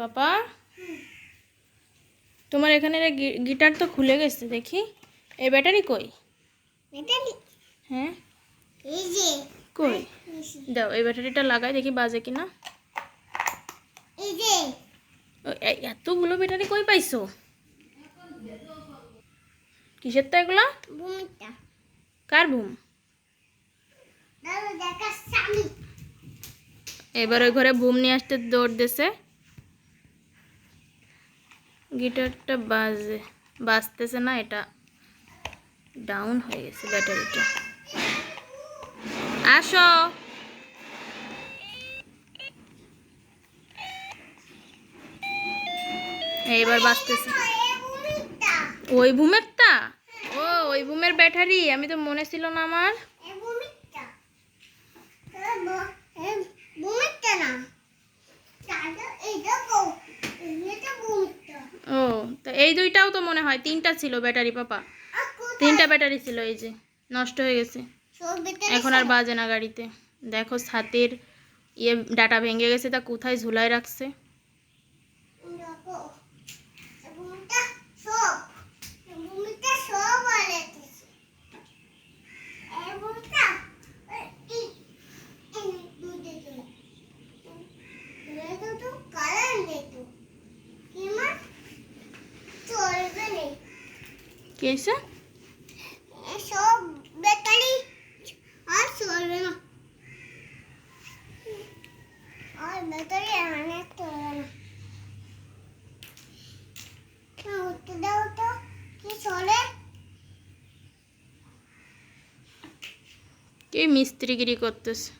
পাপা তোমার এখানে গিটার তো খুলে গেছে দেখি। এই ব্যাটারি কই? ব্যাটারি। হ্যাঁ। কই? দাও এই ব্যাটারিটা লাগাই দেখি বাজে কিনা। এ- এতগুলো ব্যাটারি কই পাইছো? কিসের তো এগুলো? কার বুম? এবার ওই ঘরে বুম নিয়ে আসতে দৌড় দিছে। গিটারটা বাজে, বাজতেছে না, এটা ডাউন হয়ে গেছে ব্যাটারিটা আসো। এইবার বাজতেছে। ওই বুমেরটা ও, ওই বুমের ব্যাটারি আমি তো মনে ছিল না আমার। না ও, তো এই দুইটাও তো মনে হয়, তিনটা ছিল ব্যাটারি পাপা। তিনটা ব্যাটারি ছিল এই যে, নষ্ট হয়ে গেছে। এখন আর বাজে না গাড়িতে। দেখো ছাতের ইয়ে ডাটা ভেঙে গেছে, তা কোথায় ঝুলাই রাখছে দেখো এই ভূমিটা সব এই ভূমিটা সব আলাদাছে এই ভূমিটা এই এই এই দুধে তো এটা তো কারেন্ট দিতো কি মা চলবে নেই কি হয়েছে সব ব্যাটারি আর চলবে না আর ব্যাটারি অনেক চলবে না না, উঠতে দাও তো কি চলে কি মিস্ত্রিগিরি করতেছে